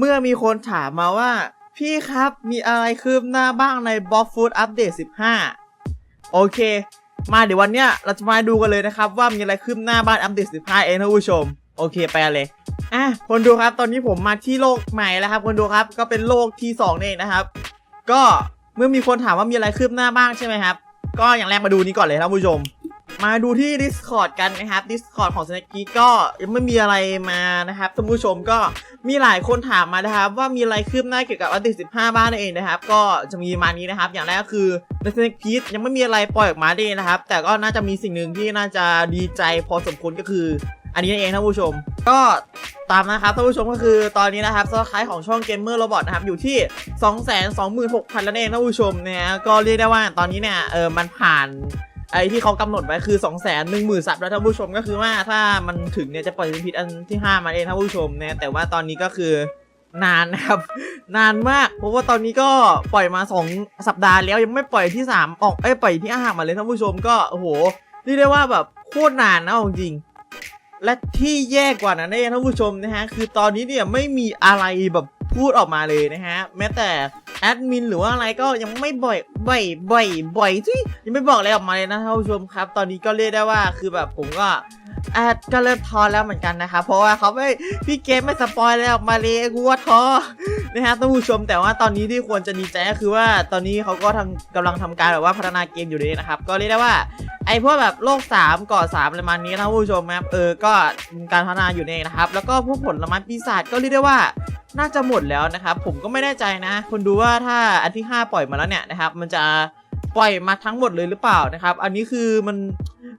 เมื่อมีคนถามมาว่า พี่ครับมีอะไรคืบหน้าบ้างในบล็อกฟูดอัปเดต15 โอเค มาเดี๋ยววันเนี้ยเราจะมาดูกันเลยนะครับ ว่ามีอะไรคืบหน้าบ้านอัปเดต 15 เองนะผู้ชม โอเคไปเลย อะคนดูครับตอนนี้ผมมาที่โลกใหม่แล้วครับ คนดูครับก็เป็นโลกที่2นี่เองนะครับ ก็เมื่อมีคนถามว่ามีอะไรคืบหน้าบ้างใช่ไหมครับ ก็อย่างแรกมาดูนี้ก่อนเลยครับผู้ชม มาดูที่ Discord กันนะครับ Discord ของ s n a k e ก็ยังไม่มีอะไรมานะครับท่านผู้ชมก็มีหลายคนถามมานะครับ ว่ามีอะไรคืบหน้าเกี่ยวกับอัปเดต15 บ้างนั่นเองนะครับ ก็จะมีมานี้นะครับ อย่างแรกก็คือใน s n a k e ยังไม่มีอะไรปล่อยออกมาดีนะครับ แต่ก็น่าจะมีสิ่งหนึ่งที่น่าจะดีใจพอสมควรก็คือ อันนี้นั่นเองท่านผู้ชม ก็ตามนะครับท่านผู้ชมก็คือตอนนี้นะครับซับสไครต์ของช่อง Gamer Robot นะครับอยู่ที่ 226,000แล้วเองท่านผู้ชมนะฮะก็เรียกได้ว่าตอนนี้เนี่ยเออมันผ่าน ไอ้ที่เขากำหนดไว้คือ2 1 0 0 0 0ซับแล้วท่านผู้ชมก็คือว่าถ้ามันถึงเนี่ยจะปล่อยพิษอันที่5มาเองท่านผู้ชมนะแต่ว่าตอนนี้ก็คือนานนะครับ นานมากเพราะว่าตอนนี้ก็ปล่อยมา 2 สัปดาห์แล้วยังไม่ปล่อยที่ 3 ออกเอ้ยปล่อยที่5มาเลยท่านผู้ชมก็โอ้โหเรียกได้ว่าแบบโคตรนานนะเอาจริงและที่แย่กว่านั้นเองท่านผู้ชมนะฮะคือตอนนี้เนี่ยไม่มีอะไรแบบพูดออกมาเลยนะฮะแม้แต่ แอดมินหรือว่าอะไรก็ยังไม่บ่อยบ่อยบ่อยบ่อยที่ยังไม่บอกอะไรออกมาเลยนะท่านผู้ชมครับ ตอนนี้ก็เรียกได้ว่าคือแบบผมก็แอดก็เริ่มท้อแล้วเหมือนกันนะครับเพราะว่าเขาไม่พี่เกมไม่สปอยอะไรออกมาเลยกูว่าท้อนะฮะท่านผู้ชมแต่ว่าตอนนี้ที่ควรจะดีใจก็คือว่าตอนนี้เขาก็ทำกำลังทำการแบบว่าพัฒนาเกมอยู่เลยนะครับ ก็เรียกได้ว่าไอพวกแบบโลก 3 ก่อ3อะไรประมาณนี้นะผู้ชมครับเออก็การพัฒนาอยู่ในนะครับ แล้วก็พวกผลไม้ปีศาจก็เรียกได้ว่า น่าจะหมดแล้วนะครับ ผมก็ไม่แน่ใจนะคนดูว่าถ้าอันที่ 5 ปล่อยมาแล้วเนี่ยนะครับ มันจะปล่อยมาทั้งหมดเลยหรือเปล่านะครับ อันนี้คือมัน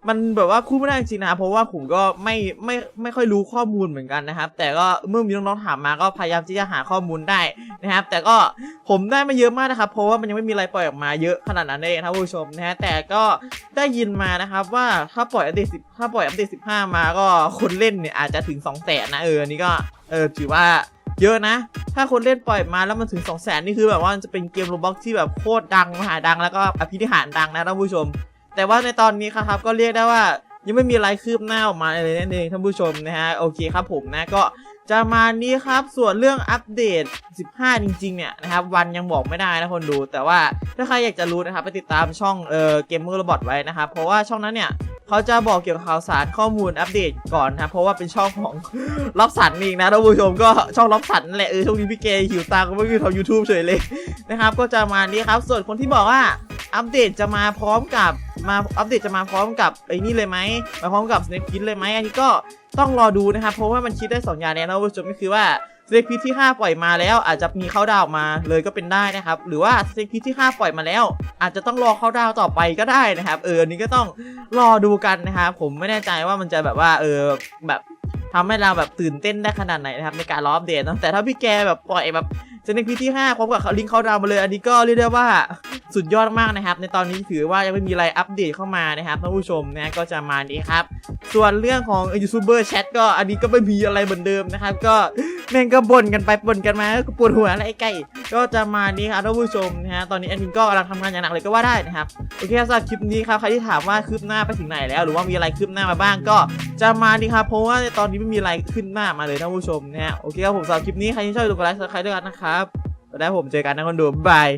มันแบบว่าคู่ไม่ได้จริงนะเพราะว่าผมก็ไม่ไม่ไม่ค่อยรู้ข้อมูลเหมือนกันนะครับ แต่ก็เมื่อมีน้องๆถามมาก็พยายามที่จะหาข้อมูลได้นะครับ แต่ก็ผมได้มาเยอะมากนะครับ เพราะว่ามันยังไม่มีอะไรปล่อยออกมาเยอะขนาดนั้นเองครับผู้ชมนะฮะแต่ก็ได้ยินมานะครับว่าถ้าปล่อยอัปเดตสิถ้าปล่อยอัปเดต15มาก็คนเล่นเนี่ยอาจจะถึง2 0 0 0 0นนะเออนนี้ก็เออถือว่า เยอะนะ ถ้าคนเล่นปล่อยมาแล้วมันถึง 2 0 0 0 0นี่คือแบบว่ามันจะเป็นเกมโรบ็อกที่แบบโคตรดังมหาดังแล้วก็อภินิหารดังนะท่านผู้ชม แต่ว่าในตอนนี้ครับก็เรียกได้ว่ายังไม่มีอะไรคืบหน้าออกมาเลยนั่นเองท่านผู้ชมนะฮะโอเคครับผมนะก็จะมานี้ครับส่วนเรื่องอัปเดต 15 จริง ๆ เนี่ยนะครับวันยังบอกไม่ได้นะคนดู แต่ว่าถ้าใครอยากจะรู้นะครับไปติดตามช่องเอ่อเกมเมอร์โรบอทไว้นะครับเพราะว่าช่องนั้นเนี่ย เขาจะบอกเกี่ยวกับข่าวสารข้อมูลอัปเดตก่อนนะครับเพราะว่าเป็นช่องของล็อบสันเองนะท่านผู้ชมก็ช่องล็อบสันนั่นแหละเออช่วงนี้พี่เกย์หิวตังค์ก็ไม่คือทำยูทูบเฉยเลยนะครับ ก็จะมานี้ครับ ส่วนคนที่บอกว่าอัปเดตจะมาพร้อมกับมาอัปเดตจะมาพร้อมกับไอ้นี่เลยไหมมาพร้อมกับสเนปคิดเลยไหมอันนี้ก็ต้องรอดูนะครับเพราะว่ามันคิดได้สองอย่างแน่นะผู้ชมก็คือว่า สเนปคิที่ 5 ปล่อยมาแล้ว อาจจะมีเข้าดาวมาเลยก็เป็นได้นะครับ หรือว่าสเนปคิที่ 5 ปล่อยมาแล้ว อาจจะต้องรอเข้าดาวต่อไปก็ได้นะครับเออนนี้ก็ต้องรอดูกันนะครับผมไม่แน่ใจว่ามันจะแบบว่าเออแบบทำให้เราแบบตื่นเต้นได้ขนาดไหนนะครับในการรออัปเดตนะแต่ถ้าพี่แกแบบปล่อยแบบเซนพีที่5พร้อมกับลิงเขาดาวมาเลย อันนี้ก็เรียกได้ว่าสุดยอดมากนะครับ ในตอนนี้ถือว่ายังไม่มีอะไรอัปเดตเข้ามานะครับท่านผู้ชมนะก็จะมานี้ครับ ส่วนเรื่องของยูทูบเบอร์แชทก็อันนี้ก็ไม่มีอะไรเหมือนเดิมนะครับ ก็แม่งก็บ่นกันไปบ่นกันมาก็ปวดหัวอะไรไอ้ไก่ก็จะมานี้ครับท่านผู้ชมนะฮะตอนนี้แอดมินก็กำลังทำงานอย่างหนักเลยก็ว่าได้นะครับโอเคสำหรับคลิปนี้ครับใครที่ถามว่าคืบหน้าไปถึงไหนแล้ว หรือว่ามีอะไรคืบหน้ามาบ้างก็จะมาดีครับเพราะว่าในตอนนี้ไม่มีอะไรขึ้นหน้ามาเลยท่านผู้ชมนะฮะโอเคครับผมสำหรับคลิปนี้ใครที่ชอบดูกดไลค์ซับสไครต์ด้วยกันนะครับแล้วผมเจอกันนะคนดูบ๊ายบาย